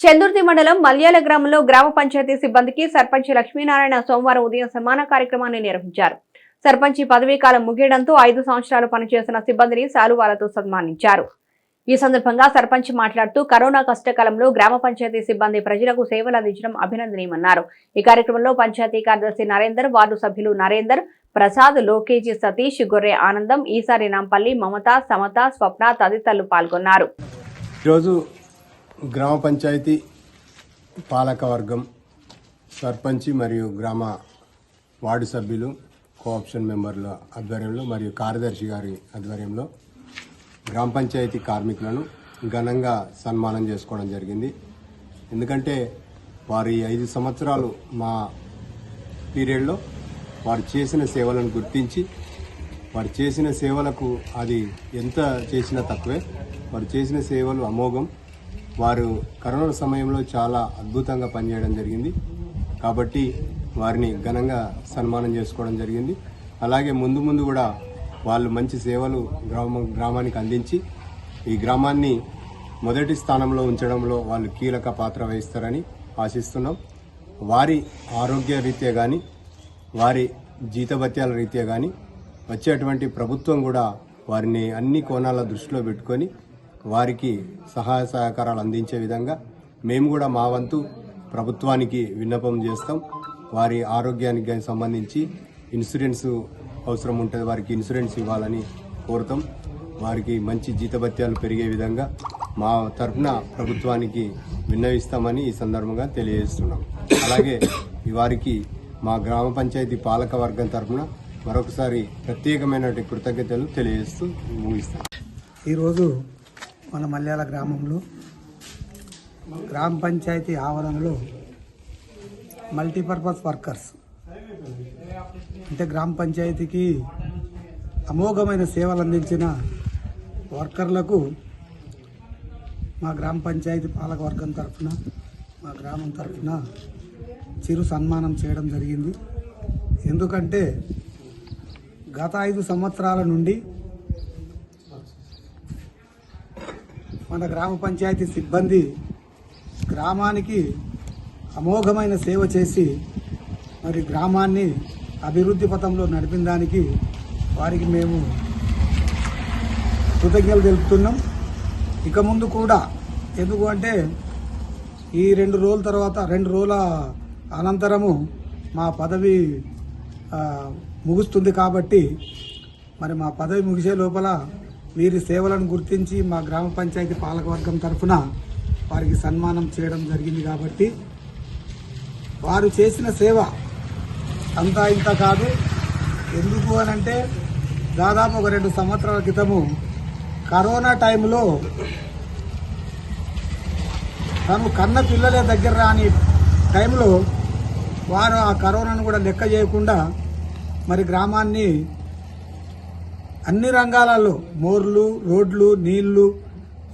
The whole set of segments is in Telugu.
చందుర్తి మండలం మల్యాల గ్రామంలో గ్రామ పంచాయతీ సిబ్బందికి సర్పంచ్ లక్ష్మీనారాయణ సోమవారం ఉదయం సమాన కార్యక్రమాన్ని నిర్వహించారు. సర్పంచి పదవీ కాలం ముగియడంతో ఐదు సంవత్సరాలు పనిచేసిన సిబ్బందిని శాలువాలతో సన్మానించారు. ఈ సందర్భంగా సర్పంచ్ మాట్లాడుతూ కరోనా కష్టకాలంలో గ్రామ పంచాయతీ సిబ్బంది ప్రజలకు సేవలు అందించడం అభినందనీయమన్నారు. ఈ కార్యక్రమంలో పంచాయతీ కార్యదర్శి నరేందర్ వార్డు సభ్యులు నరేందర్ ప్రసాద్ లోకేజీ సతీష్ గొర్రె ఆనందం ఈసారి నాంపల్లి మమత సమత స్వప్న తదితరులు పాల్గొన్నారు. ఈరోజు గ్రామ పంచాయతీ పాలకవర్గం సర్పంచి మరియు గ్రామ వార్డు సభ్యులు కోఆప్షన్ మెంబర్ల ఆధ్వర్యంలో మరియు కార్యదర్శి గారి ఆధ్వర్యంలో గ్రామ పంచాయతీ కార్మికులను ఘనంగా సన్మానం చేసుకోవడం జరిగింది. ఎందుకంటే వారి ఐదు సంవత్సరాలు మా పీరియడ్లో వారు చేసిన సేవలను గుర్తించి వారు చేసిన సేవలకు అది ఎంత చేసినా తక్కువే. వారు చేసిన సేవలు అమోఘం. వారు కరోనా సమయంలో చాలా అద్భుతంగా పనిచేయడం జరిగింది. కాబట్టి వారిని ఘనంగా సన్మానం చేసుకోవడం జరిగింది. అలాగే ముందు ముందు కూడా వాళ్ళు మంచి సేవలు గ్రామ గ్రామానికి అందించి ఈ గ్రామాన్ని మొదటి స్థానంలో ఉంచడంలో వాళ్ళు కీలక పాత్ర వహిస్తారని ఆశిస్తున్నాం. వారి ఆరోగ్య రీత్యా కానీ వారి జీతభత్యాల రీత్యా కానీ వచ్చేటువంటి ప్రభుత్వం కూడా వారిని అన్ని కోణాల దృష్టిలో పెట్టుకొని వారికి సహాయ సహకారాలు అందించే విధంగా మేము కూడా మా వంతు ప్రభుత్వానికి విన్నపం చేస్తాం. వారి ఆరోగ్యానికి సంబంధించి ఇన్సూరెన్స్ అవసరం ఉంటుంది వారికి ఇన్సూరెన్స్ ఇవ్వాలని కోరుతాం. వారికి మంచి జీతభత్యాలు పెరిగే విధంగా మా తరఫున ప్రభుత్వానికి విన్నవిస్తామని ఈ సందర్భంగా తెలియజేస్తున్నాం. అలాగే ఈ వారికి మా గ్రామ పంచాయతీ పాలక వర్గం తరఫున మరొకసారి ప్రత్యేకమైన కృతజ్ఞతలు తెలియజేస్తూ ముగిస్తాం. ఈరోజు మన మల్యాల గ్రామంలో గ్రామ పంచాయతీ ఆవరణలో మల్టీపర్పస్ వర్కర్స్. అంటే గ్రామ పంచాయతీకి అమోఘమైన సేవలు అందించిన వర్కర్లకు మా గ్రామ పంచాయతీ పాలక వర్గం తరఫున మా గ్రామం తరఫున చిరు సన్మానం చేయడం జరిగింది. ఎందుకంటే గత ఐదు సంవత్సరాల నుండి మన గ్రామ పంచాయతీ సిబ్బంది గ్రామానికి అమోఘమైన సేవ చేసి మరి గ్రామాన్ని అభివృద్ధి పథంలో నడిపిన దానికి వారికి మేము కృతజ్ఞతలు తెలుపుతున్నాం. ఇక ముందు కూడా ఎందుకు అంటే ఈ రెండు రోజుల తర్వాత రెండు రోజుల అనంతరము మా పదవి ముగుస్తుంది కాబట్టి మరి మా పదవి ముగిసే లోపల వీరి సేవలను గుర్తించి మా గ్రామ పంచాయతీ పాలకవర్గం తరఫున వారికి సన్మానం చేయడం జరిగింది కాబట్టి వారు చేసిన సేవ అంతా ఇంత కాదు. ఎందుకు అని అంటే దాదాపు ఒక రెండు సంవత్సరాల క్రితము కరోనా టైంలో తను కన్న పిల్లలే దగ్గర రాని టైంలో వారు ఆ కరోనాను కూడా లెక్క చేయకుండా మరి గ్రామాన్ని అన్ని రంగాలలో మోర్లు రోడ్లు నీళ్ళు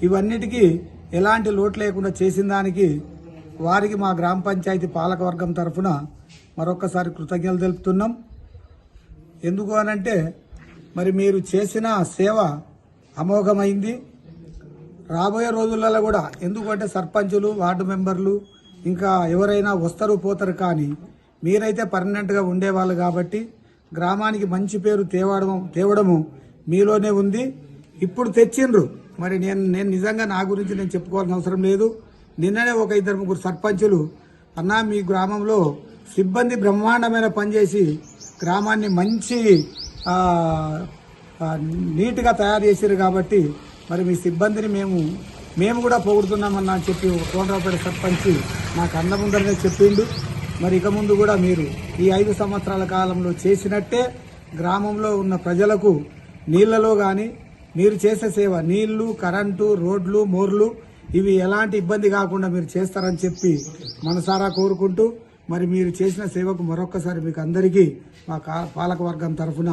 ఇవన్నిటికీ ఎలాంటి లోటు లేకుండా చేసిన దానికి వారికి మా గ్రామ పంచాయతీ పాలకవర్గం తరఫున మరొకసారి కృతజ్ఞతలు తెలుపుతున్నాం. ఎందుకు అనంటే మరి మీరు చేసిన సేవ అమోఘమైంది. రాబోయే రోజులలో కూడా ఎందుకంటే సర్పంచులు వార్డు మెంబర్లు ఇంకా ఎవరైనా వస్తారు పోతారు కానీ మీరైతే పర్మనెంట్గా ఉండేవాళ్ళు కాబట్టి గ్రామానికి మంచి పేరు తేవడం తేవడము మీలోనే ఉంది. ఇప్పుడు తెచ్చిండ్రు. మరి నేను నేను నిజంగా నా గురించి నేను చెప్పుకోవాల్సిన అవసరం లేదు. నిన్ననే ఒక ఇద్దరు ముగ్గురు సర్పంచులు అన్నా మీ గ్రామంలో సిబ్బంది బ్రహ్మాండమైన పనిచేసి గ్రామాన్ని మంచి నీట్గా తయారు చేశారు కాబట్టి మరి మీ సిబ్బందిని మేము మేము కూడా పొగుడుతున్నామని చెప్పి కోనరావుపేట సర్పంచ్ నాకు అన్న చెప్పిండు. మరి ఇక ముందు కూడా మీరు ఈ ఐదు సంవత్సరాల కాలంలో చేసినట్టే గ్రామంలో ఉన్న ప్రజలకు నీళ్ళలో కానీ మీరు చేసే సేవ నీళ్ళు కరెంటు రోడ్లు మోర్లు ఇవి ఎలాంటి ఇబ్బంది కాకుండా మీరు చేస్తారని చెప్పి మనసారా కోరుకుంటూ మరి మీరు చేసిన సేవకు మరొక్కసారి మీకు అందరికీ మా కా- పాలకవర్గం తరఫున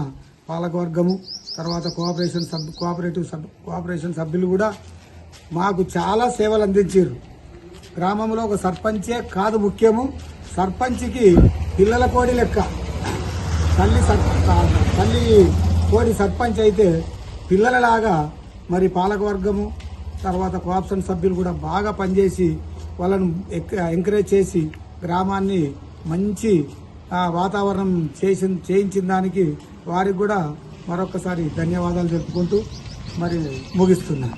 పాలకవర్గము తర్వాత cooperation sub cooperative sub cooperation సభ్యులు కూడా మాకు చాలా సేవలు అందించారు. గ్రామంలో ఒక సర్పంచే కాదు ముఖ్యము. సర్పంచ్కి పిల్లల కోడి లెక్క. తల్లి సర్ తల్లి కోడి సర్పంచ్ అయితే పిల్లలలాగా మరి పాలకవర్గము తర్వాత కోఆప్షన్ సభ్యులు కూడా బాగా పనిచేసి వాళ్ళను ఎంకరేజ్ చేసి గ్రామాన్ని మంచి వాతావరణం చేసి చేయించిన దానికి వారికి కూడా మరొకసారి ధన్యవాదాలు తెలుపుకుంటూ మరి ముగిస్తున్నాను.